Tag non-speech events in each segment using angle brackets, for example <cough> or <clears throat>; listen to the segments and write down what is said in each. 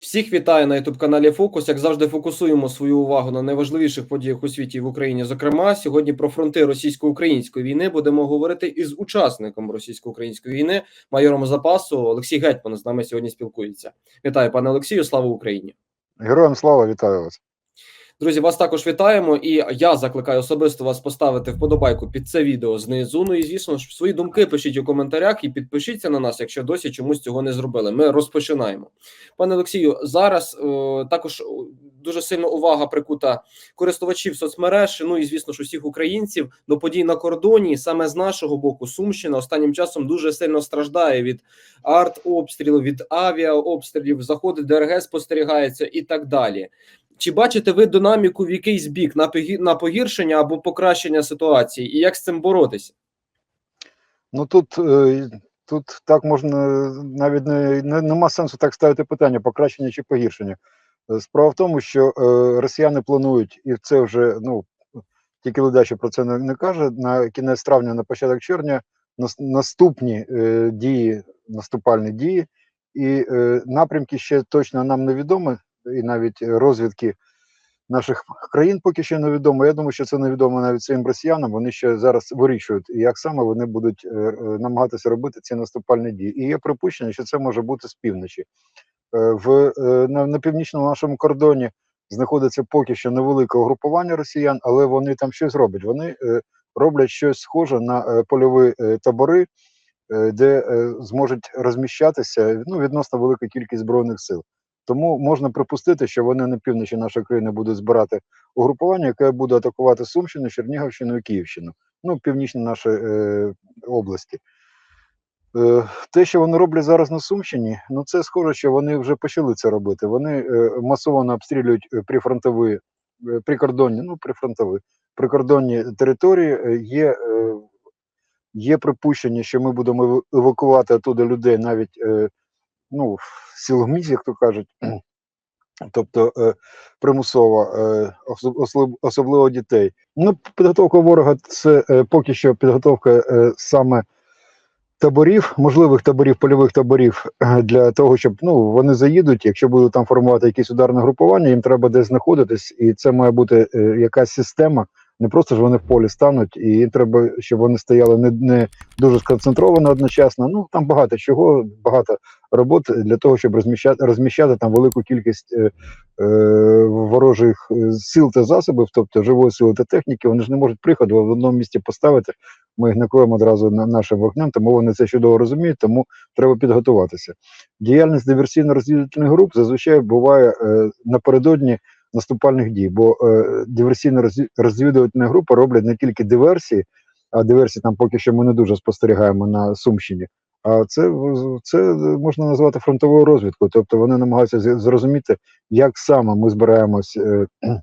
Всіх вітаю на youtube каналі Фокус. Як завжди, фокусуємо свою увагу на найважливіших подіях у світі і в Україні. Зокрема, сьогодні про фронти російсько-української війни будемо говорити із учасником російсько-української війни, майором запасу Олексій Гетьман з нами сьогодні спілкується. Вітаю, пане Олексію. Слава Україні! Героям слава, вітаю вас. Друзі, вас також вітаємо, і я закликаю особисто вас поставити вподобайку під це відео знизу. Ну і звісно ж свої думки пишіть у коментарях і підпишіться на нас, якщо досі чомусь цього не зробили. Ми розпочинаємо. Пане Олексію, зараз е, також дуже сильно увага прикута користувачів соцмереж. Ну і звісно ж усіх українців до подій на кордоні. Саме з нашого боку, Сумщина останнім часом дуже сильно страждає від артобстрілів, від авіаобстрілів, заходи ДРГ спостерігається і так далі. Чи бачите ви динаміку в якийсь бік на погіршення або покращення ситуації, і як з цим боротися? Ну тут, е, тут так можна навіть не, не нема сенсу так ставити питання: покращення чи погіршення. Е, Справа в тому, що е, росіяни планують, і це вже ну тільки ледаче про це не, не каже. На кінець травня, на початок червня, нас, наступні дії, наступальні дії, і напрямки ще точно нам невідомі, і навіть розвідки наших країн поки що невідомо. Я думаю, що це невідомо навіть цим росіянам. Вони ще зараз вирішують, як саме вони будуть е, е, намагатися робити ці наступальні дії. І є припущення, що це може бути з півночі. Е, в на, на північному нашому кордоні знаходиться поки що невелике угрупування росіян, але вони там щось роблять. Вони роблять щось схоже на польові табори, де зможуть розміщатися ну відносно велика кількість збройних сил. Тому можна припустити, що вони на півночі нашої країни будуть збирати угрупування, яке буде атакувати Сумщину, Чернігівщину і Київщину, ну північні наші е, області. Е, те, що вони роблять зараз на Сумщині, ну це схоже, що вони вже почали це робити. Вони е, масово обстрілюють е, прифронтові, е, прикордонні, ну прифронтові, прикордонні території. Е, Є, е, є припущення, що ми будемо евакувати оттуда людей навіть е, ну, силоміць, як то кажуть, <clears throat> тобто е, примусово, е, особливо дітей. Ну, підготовка ворога це е, поки що підготовка саме таборів, можливих таборів, польових таборів для того, щоб ну вони заїдуть. Якщо будуть там формувати якісь ударне групування, їм треба десь знаходитись, і це має бути якась система. Не просто ж вони в полі стануть, і їм треба, щоб вони стояли не, не дуже сконцентровано одночасно. Ну там багато чого, багато робот для того, щоб розміщати розміщати там велику кількість е, е, ворожих е, сил та засобів, тобто живої сили та техніки. Вони ж не можуть приходу в одному місці поставити. Ми їх накроємо одразу на нашим вогнем, тому вони це чудово розуміють, тому треба підготуватися. Діяльність диверсійно-розвідувальних груп зазвичай буває е, напередодні наступальних дій, бо е, диверсійно-розвідувальні групи роблять не тільки диверсії, а диверсії там поки що ми не дуже спостерігаємо на Сумщині. А це, це можна назвати фронтовою розвідкою. Тобто вони намагаються зрозуміти, як саме ми збираємось е, <clears throat>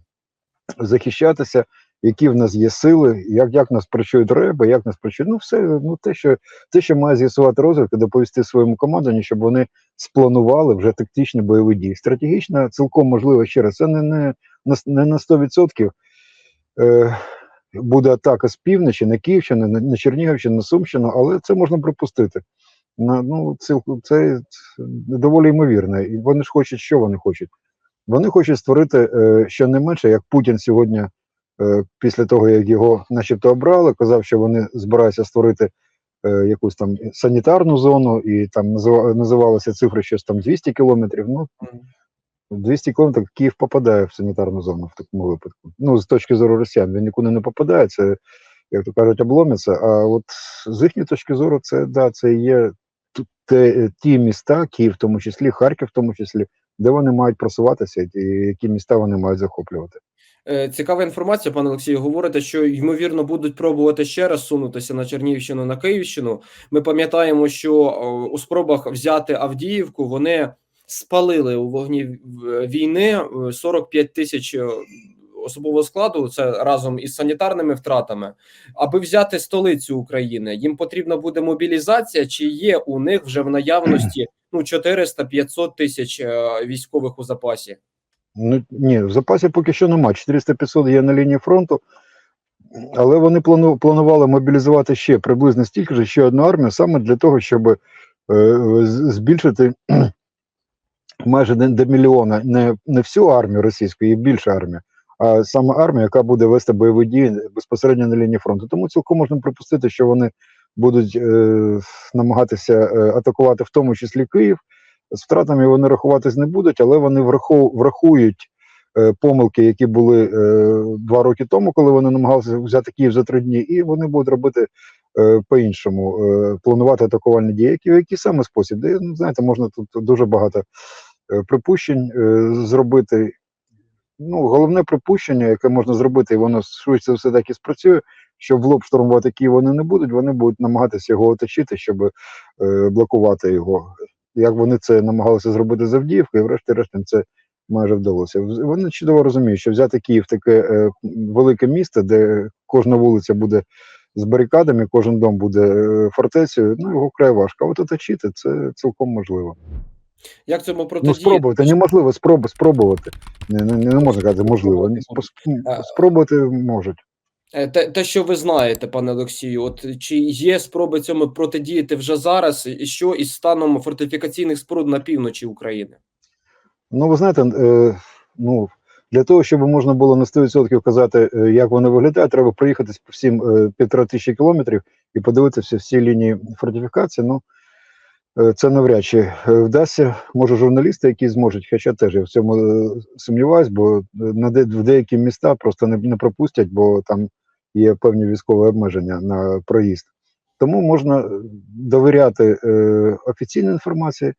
захищатися, які в нас є сили, як, як нас працюють реби, як нас працюють. Ну, все, ну те, що те, що має з'ясувати розвідка, доповісти своєму командуванню, щоб вони спланували вже тактичні бойові дії. Стратегічно цілком можливо ще раз. Це не, не, не на 100% е, буде атака з півночі, на Київщину, на, Чернігівщину, на Сумщину, але це можна припустити. Ну, це, це доволі ймовірно. І вони ж хочуть, що вони хочуть? Вони хочуть створити е, щонайменше, як Путін сьогодні, е, після того, як його начебто обрали, казав, що вони збираються створити е, якусь там санітарну зону, і там назива, називалися цифри щось там 200 кілометрів. Ну, 200 кілометрів Київ попадає в санітарну зону в такому випадку. Ну, з точки зору росіян, він нікуди не попадає, це, як то кажуть, обломиться. А от з їхньої точки зору, це да, це є те, ті міста, Київ в тому числі, Харків в тому числі, де вони мають просуватися, і які міста вони мають захоплювати. Е, Цікава інформація, пане Олексію. Говорите, що ймовірно будуть пробувати ще раз сунутися на Чернігівщину, на Київщину. Ми пам'ятаємо, що у спробах взяти Авдіївку вони спалили у вогні війни е, 45 тисяч е, особового складу. Це разом із санітарними втратами. Аби взяти столицю України, їм потрібна буде мобілізація. Чи є у них вже в наявності <clears throat> ну 400-500 тисяч е, військових у запасі? Ну ні, в запасі поки що нема. 400-500 є на лінії фронту, але вони плану, планували мобілізувати ще приблизно стільки ж ще одну армію, саме для того, щоб е, збільшити майже до, мільйона не, не всю армію російську, і більша армія, а саме армія, яка буде вести бойові дії безпосередньо на лінії фронту. Тому цілком можна припустити, що вони будуть е, намагатися е, атакувати, в тому числі Київ. З втратами вони рахуватись не будуть, але вони врахов, врахують е, помилки, які були е, два роки тому, коли вони намагалися взяти Київ за три дні, і вони будуть робити е, по-іншому, е, планувати атакувальні дії. Які, в який саме спосіб? Де, ну, знаєте, можна тут дуже багато припущень е, зробити. Ну, головне припущення, яке можна зробити, і воно швидше все так і спрацює, що в лоб штурмувати Київ вони не будуть, вони будуть намагатися його оточити, щоб е, блокувати його. Як вони це намагалися зробити з Авдіївкою, врешті-решт це майже вдалося. Вони чудово розуміють, що взяти Київ таке е, велике місто, де кожна вулиця буде з барикадами, кожен дом буде е, фортецею, ну його вкрай важко. А от оточити це цілком можливо. Як цьому Ну, спробувати, неможливо спроб, спробувати. Не, не, не можна казати можливо. Спробувати можуть. Е, Те, те, що ви знаєте, пане Олексію, от чи є спроби цьому протидіяти вже зараз, і що із станом фортифікаційних споруд на півночі України? Ну, ви знаєте, е, ну, для того, щоб можна було на 100% казати, е, як вони виглядають, треба проїхатись по всім е, півтора тисячі кілометрів і подивитися всі лінії фортифікації. Ну, е, це навряд чи е, вдасться. Може, журналісти, які зможуть, хоча теж я в цьому е, сумніваюсь, бо е, на де, в деякі міста просто не, не пропустять, бо там є певні військові обмеження на проїзд. Тому можна е, довіряти е, офіційній інформації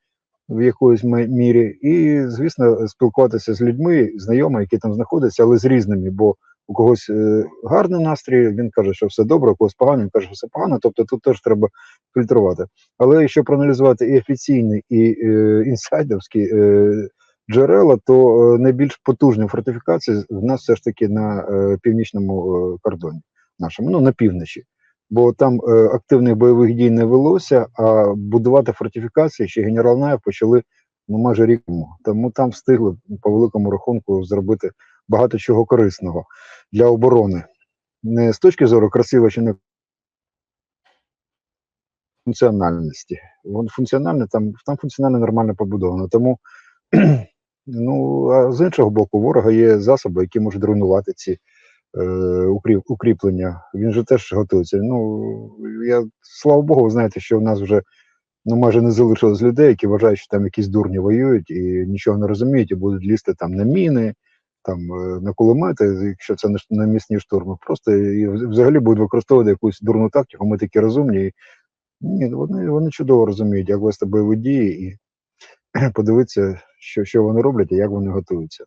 в якоїсь мірі, і, звісно, спілкуватися з людьми, знайомими, які там знаходяться, але з різними, бо у когось е, гарний настрій, він каже, що все добре, у когось погано, він каже, що все погано. Тобто тут теж треба фільтрувати. Але якщо проаналізувати і офіційні, і е, інсайдерські е, джерела, то е, найбільш потужні фортифікації в нас все ж таки на е, північному е, кордоні нашому, ну на півночі. Бо там е, активних бойових дій не велося, а будувати фортифікації ще генерал Наєв почали ну, майже рік тому. Тому там встигли по великому рахунку зробити багато чого корисного для оборони. Не з точки зору красиво чи не функціональності. Воно функціональне там, там функціонально нормально побудовано. Тому <clears throat> ну, а з іншого боку, ворога є засоби, які можуть руйнувати ці е, укріп, укріплення. Він же теж готується. Ну, я, слава Богу, ви знаєте, що в нас вже ну, майже не залишилось людей, які вважають, що там якісь дурні воюють і нічого не розуміють, і будуть лізти там на міни, там е, на кулемети, якщо це не не місні штурми. Просто і взагалі будуть використовувати якусь дурну тактику. Ми такі розумні. І, ні, вони, вони чудово розуміють, як вести бойові дії, і <clears throat> подивитися, що, що вони роблять і як вони готуються.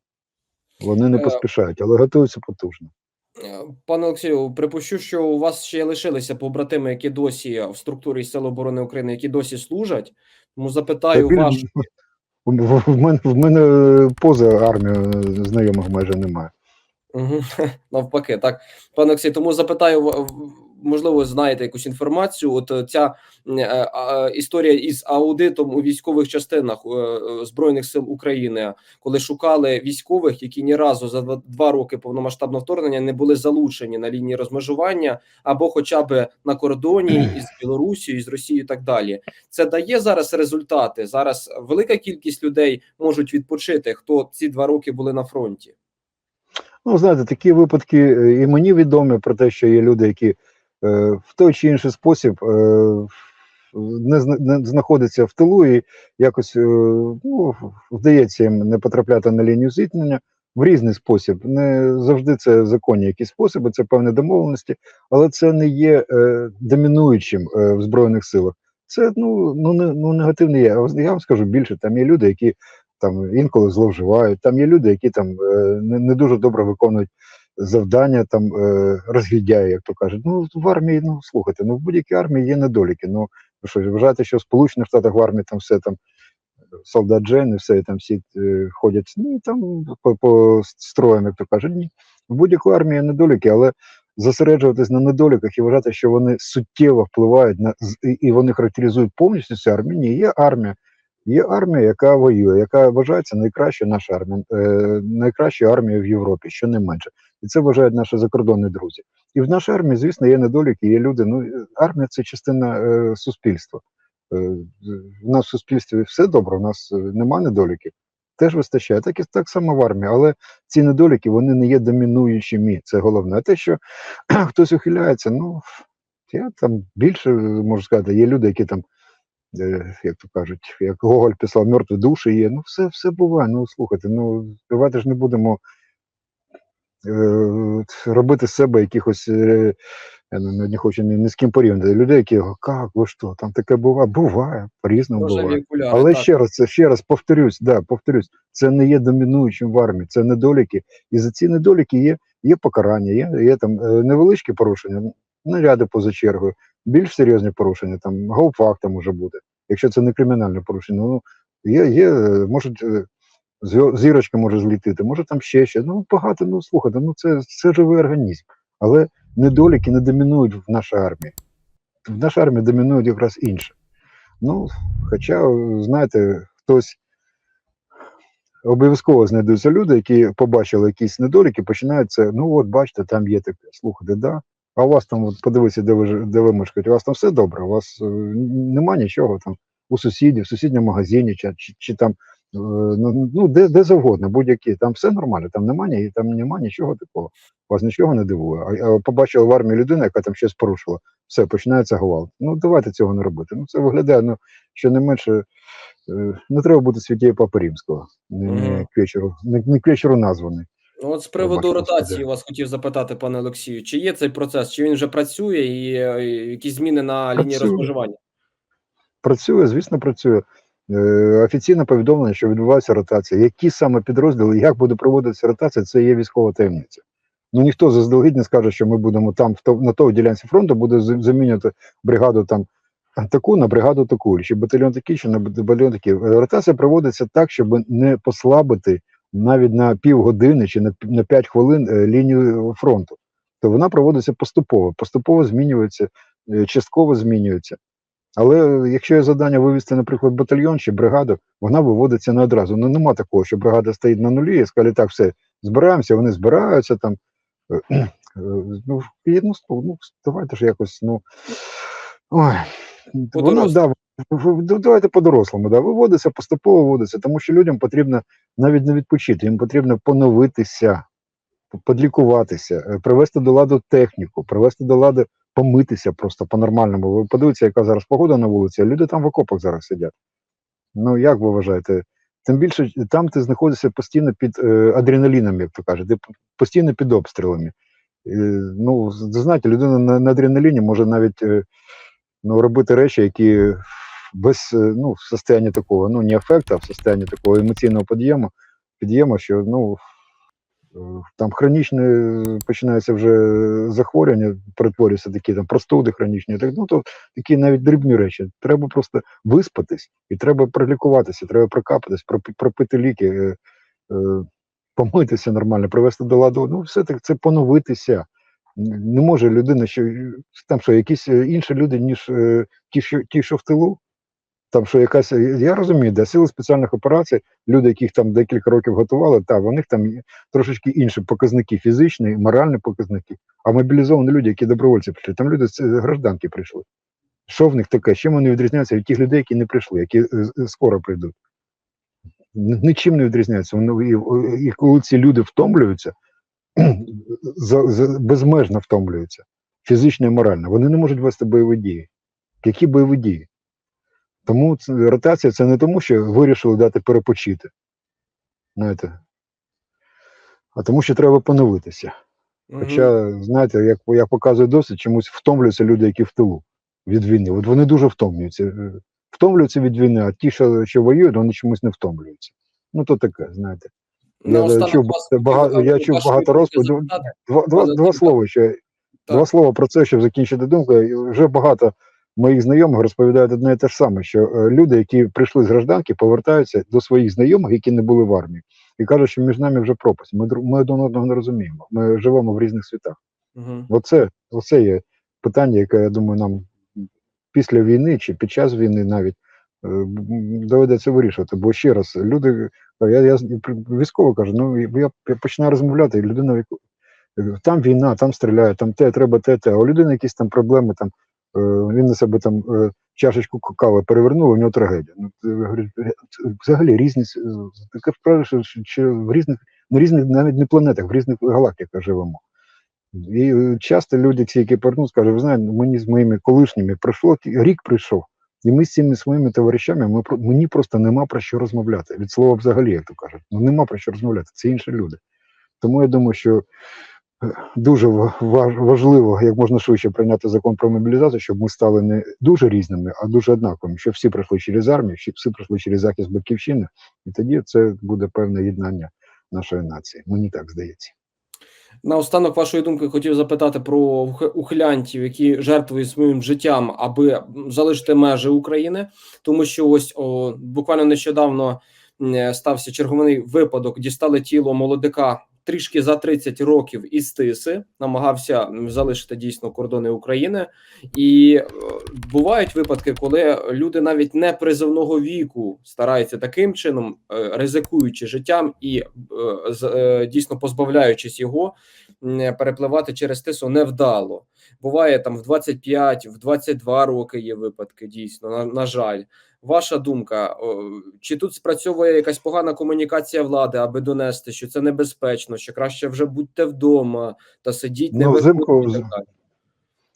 Вони не Е, поспішають, але готуються потужно. Е, Пане Олексію, припущу, що у вас ще лишилися побратими, які досі в структурі Сил оборони України, які досі служать. Тому запитаю Та ваш біль- в, мене, в мене поза армію знайомих майже немає. <laughs> Навпаки, так, пане Олексій, тому запитаю, можливо, знаєте якусь інформацію. От е, ця е, історія із аудитом у військових частинах е, Збройних сил України, коли шукали військових, які ні разу за два, роки повномасштабного вторгнення не були залучені на лінії розмежування або хоча б на кордоні із Білорусією, із Росією, і так далі. Це дає зараз результати. Зараз велика кількість людей можуть відпочити, хто ці два роки були на фронті. Ну, знаєте, такі випадки і мені відомі про те, що є люди, які в той чи інший спосіб е, не, зна- не знаходяться в тилу і якось е, ну, вдається їм не потрапляти на лінію зіткнення в різний спосіб. Не завжди це законні якісь способи, це певні домовленості, але це не є е, домінуючим е, в Збройних силах. Це ну, ну, не, ну негативне є. Я вам скажу більше, там є люди, які там інколи зловживають. Там є люди, які там е, не, не дуже добре виконують завдання, там е, розглядяє, як то кажуть. Ну в армії, ну слухайте, ну в будь-якій армії є недоліки. Ну що вважаєте, що в Сполучених Штатах в армії там все там солдат Джен і все там всі е, ходять. Ну там по, по строям, як то кажуть. Ні. В будь-якій армії є недоліки, але зосереджуватись на недоліках і вважати, що вони суттєво впливають на і вони характеризують повністю цю армію. Ні, є армія. Є армія, яка воює, яка вважається найкращою наша армія, е, найкращою армією в Європі, що не менше. І це вважають наші закордонні друзі. І в нашій армії, звісно, є недоліки, є люди. Ну, е, армія це частина е, суспільства. Е, в нас в суспільстві все добре, в нас е, нема недоліків. теж вистачає. Так і так само в армії, але ці недоліки вони не є домінуючими. Це головне. А те, що <clears throat> хтось ухиляється, ну я там більше можу сказати, є люди, які там, е, як то кажуть, як Гоголь писав, мертві душі є. Ну, все, все буває. Ну слухайте, ну давайте ж не будемо е, робити з себе якихось. Е, я не, хочу ні, ні з ким порівняти. Людей, які як ви що, там таке буває? Буває, по-різному буває. вікуляри, Але так. ще раз, це ще раз повторюсь, да, повторюсь, це не є домінуючим в армії, це недоліки. І за ці недоліки є, є покарання, є, є там е, невеличкі порушення, наряди поза чергою, більш серйозні порушення, там гаупфакта може бути, якщо це не кримінальне порушення. Ну є, є, е, можуть е, зірочка може злітити, може там ще ще. Ну багато. Ну слухайте, ну це, це живий організм. Але недоліки не домінують в нашій армії. В нашій армії домінують якраз інше. Ну, хоча, знаєте, хтось обов'язково знайдуться люди, які побачили якісь недоліки, починають це, ну от бачите, там є таке. Слухайте, да. А у вас там, от подивіться, де ви де ви мешкаєте, у вас там все добре, у вас е, нема нічого там у сусідів, в сусідньому магазині, чи, чи, чи там ну, ну, де, де завгодно, будь-які, там все нормально, там нема, ні- там нема нічого такого. Вас нічого не дивує. А, а побачили в армії людину, яка там щось порушила, все, починається гвалт. Ну давайте цього не робити. Ну це виглядає, ну що не менше, е, не треба бути святією Папи Римського, не, не к вечору, не, не к вечору названий. Ну, От з приводу ротації вас хотів запитати, пане Олексію, чи є цей процес, чи він вже працює, і е, якісь зміни на лінії Працює. розмежування? Працює, звісно, працює. Е, офіційне повідомлення, що відбувається ротація. Які саме підрозділи, як буде проводитися ротація, це є військова таємниця. Ну ніхто заздалегідь не скаже, що ми будемо там, на той ділянці фронту буде замінювати бригаду там таку на бригаду таку, чи батальйон такий, чи на батальйон такий. Е, Ротація проводиться так, щоб не послабити навіть на півгодини чи на, на 5 хвилин е, лінію фронту. То вона проводиться поступово, поступово змінюється, частково змінюється. Але якщо є завдання вивести, наприклад, батальйон чи бригаду, вона виводиться не одразу. Ну нема такого, що бригада стоїть на нулі і сказали, так, все, збираємося, вони збираються там. Е, е, Ну, ну, ну, давайте ж якось, ну. Ой, воно, да, ну, давайте по-дорослому, да, виводиться, поступово виводиться, тому що людям потрібно навіть не відпочити, їм потрібно поновитися, подлікуватися, е, привести до ладу техніку, привести до ладу, помитися просто по-нормальному. Ви подивіться, яка зараз погода на вулиці, а люди там в окопах зараз сидять. Ну, як ви вважаєте? Тим більше там ти знаходишся постійно під е, адреналіном, як то кажуть, постійно під обстрілами. Е, ну, знаєте, людина на, на адреналіні може навіть е, ну, робити речі, які без е, ну, в состоянні такого, ну, не афекту, а в состоянні такого емоційного підйому, підйому, що ну, там хронічне е, починаються вже захворювання, перетворюються такі там простуди хронічні, так, ну, то такі навіть дрібні речі. Треба просто виспатись і треба пролікуватися, треба прокапатись, пропи- пропити ліки, е, е, помитися нормально, привести до ладу. Ну, все так це поновитися. Не може людина, що там що, якісь інші люди, ніж ті, що ті, що в тилу. Там що якась, я розумію, де сили спеціальних операцій, люди, яких там декілька років готували, та в них там трошечки інші показники, фізичні, моральні показники. А мобілізовані люди, які добровольці прийшли, там люди з гражданки прийшли. Що в них таке? Чим вони відрізняються від тих людей, які не прийшли, які е, е, скоро прийдуть? Нічим не відрізняються. І, коли ці люди втомлюються, <clears throat> безмежно втомлюються, фізично і морально, вони не можуть вести бойові дії. Які бойові дії? Тому ротація це не тому, що вирішили дати перепочити. Знаєте, а тому, що треба поновитися. Хоча, знаєте, як, як показує досвід, чомусь втомлюються люди, які в тилу від війни. От вони дуже втомлюються. Е, Втомлюються від війни, а ті, що, що воюють, вони чомусь не втомлюються. Ну, то таке, знаєте. Я Наостанок чув багато- хотів я чув багато розповідей. Два, два, два слова ще. Два слова про це, щоб закінчити думку. Вже багато моїх знайомих розповідають одне і те ж саме, що е, люди, які прийшли з гражданки, повертаються до своїх знайомих, які не були в армії, і кажуть, що між нами вже пропасть. Ми, ми один одного не розуміємо. Ми живемо в різних світах. Мгм. Оце, оце є питання, яке я думаю, нам після війни чи під час війни навіть е, доведеться вирішувати. Бо ще раз, люди, я, я військово кажу, ну я, я починаю розмовляти, і людина е, там війна, там стріляють, там те, треба те, те. А у людини якісь там проблеми, там е, він на себе там е, чашечку кави перевернули, у нього трагедія. Ну, це взагалі різні таке справа, що, що, в різних, на різних навіть не планетах, в різних галактиках живемо. І е, часто люди, ці, які повернуть, скажуть, ви знаєте, мені з моїми колишніми пройшло рік прийшов, і ми з цими своїми товаришами, ми мені просто нема про що розмовляти. Від слова взагалі, як то кажуть, ну нема про що розмовляти. Це інші люди. Тому я думаю, що е, дуже ва- важливо як можна швидше прийняти закон про мобілізацію, щоб ми стали не дуже різними, а дуже однаковими, щоб всі пройшли через армію, щоб всі пройшли через захист батьківщини, і тоді це буде певне єднання нашої нації. Мені так здається. Наостанок вашої думки хотів запитати про ух- ухилянтів, які жертвують своїм життям, аби залишити межі України, тому що ось о, буквально нещодавно стався черговий випадок. Дістали тіло молодика трішки за 30 років із Тиси, намагався залишити дійсно кордони України, і е, бувають випадки, коли люди навіть не призовного віку стараються таким чином, е, ризикуючи життям і е, дійсно позбавляючись його, перепливати через тису невдало. Буває там в 25, в 22 роки є випадки, дійсно, на, на жаль. Ваша думка, чи тут спрацьовує якась погана комунікація влади, аби донести, що це небезпечно, що краще вже будьте вдома та сидіть, не Ну, взимку далі?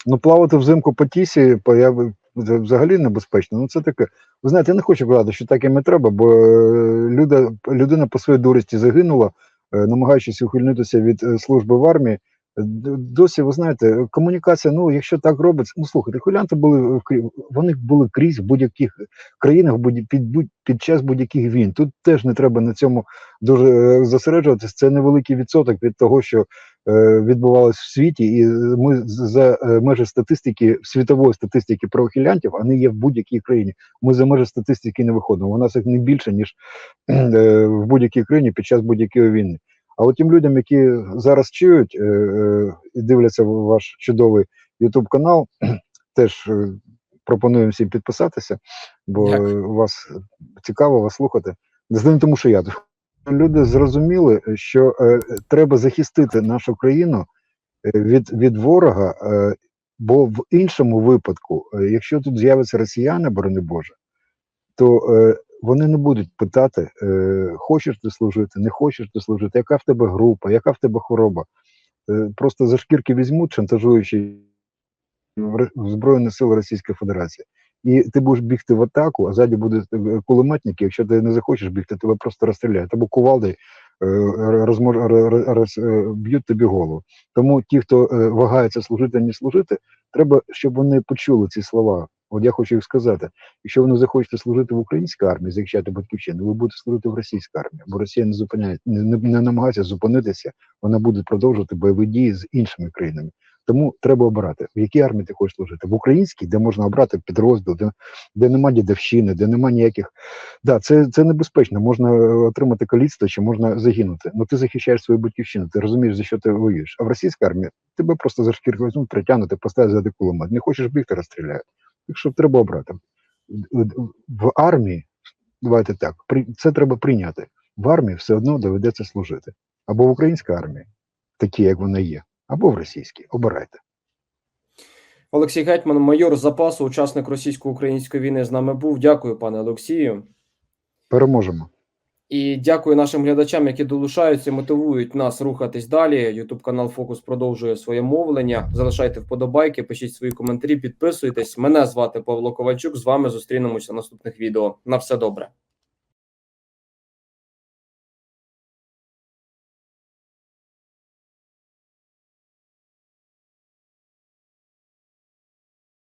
Ну, плавати взимку по тісі по- я взагалі небезпечно. Ну, це таке. Ви знаєте, я не хочу казати, що так і треба, бо е, люда, людина по своїй дурості загинула, е, намагаючись ухильнутися від е, служби в армії. Е, Досі, ви знаєте, комунікація, ну, якщо так робиться, ну слухайте, хулянти були Ки- вони були крізь в будь-яких країнах будь- під, під час будь-яких війн. Тут теж не треба на цьому дуже е, зосереджуватись. Це невеликий відсоток від того, що е, відбувалось в світі, і ми за е, межі статистики, світової статистики про ухилянтів, вони є в будь-якій країні. Ми за межі статистики не виходимо. У нас їх не більше, ніж е, в будь-якій країні під час будь-якої війни. А от тим людям, які зараз чують е, е, і дивляться ваш чудовий YouTube канал, <clears throat> теж е, пропоную всім підписатися, бо Дякую. вас цікаво вас слухати. Не тому, що я люди зрозуміли, що е, треба захистити нашу країну від, від ворога, е, бо в іншому випадку, якщо тут з'являться росіяни, борони Боже, то е, вони не будуть питати, е, хочеш ти служити, не хочеш ти служити, яка в тебе група, яка в тебе хвороба. Е, просто за шкірки візьмуть, шантажуючи Збройні Сили Російської Федерації. І ти будеш бігти в атаку, а ззаді будуть е, кулеметники. Якщо ти не захочеш бігти, тебе просто розстріляють. Або кувалди е, розмож, роз, е, б'ють тобі голову. Тому ті, хто вагається служити, не служити, треба, щоб вони почули ці слова. От я хочу їх сказати. Якщо ви не захочете служити в українській армії, захищати батьківщину, ви будете служити в російській армії, бо Росія не зупиняє, не, не, не намагається зупинитися, вона буде продовжувати бойові дії з іншими країнами. Тому треба обирати, в якій армії ти хочеш служити. В українській, де можна обрати підрозділ, де, де нема дідовщини, де нема ніяких. Да, це, це небезпечно. Можна е, отримати каліцтво чи можна загинути. Ну ти захищаєш свою батьківщину, ти розумієш, за що ти воюєш. А в російській армії тебе просто за шкірку візьмуть, притягнути, поставити ззади кулемет. Не хочеш бігти, розстріляють. Так що треба обрати. В- В армії, давайте так, це треба прийняти. В армії все одно доведеться служити. Або в українській армії, такі, як вона є, або в російській. Обирайте. Олексій Гетьман, майор запасу, учасник російсько-української війни, з нами був. Дякую, пане Олексію. Переможемо. І дякую нашим глядачам, які долучаються, мотивують нас рухатись далі. Ютуб канал Фокус продовжує своє мовлення. Залишайте вподобайки, пишіть свої коментарі, підписуйтесь. Мене звати Павло Ковальчук. З вами зустрінемося в наступних відео. На все добре.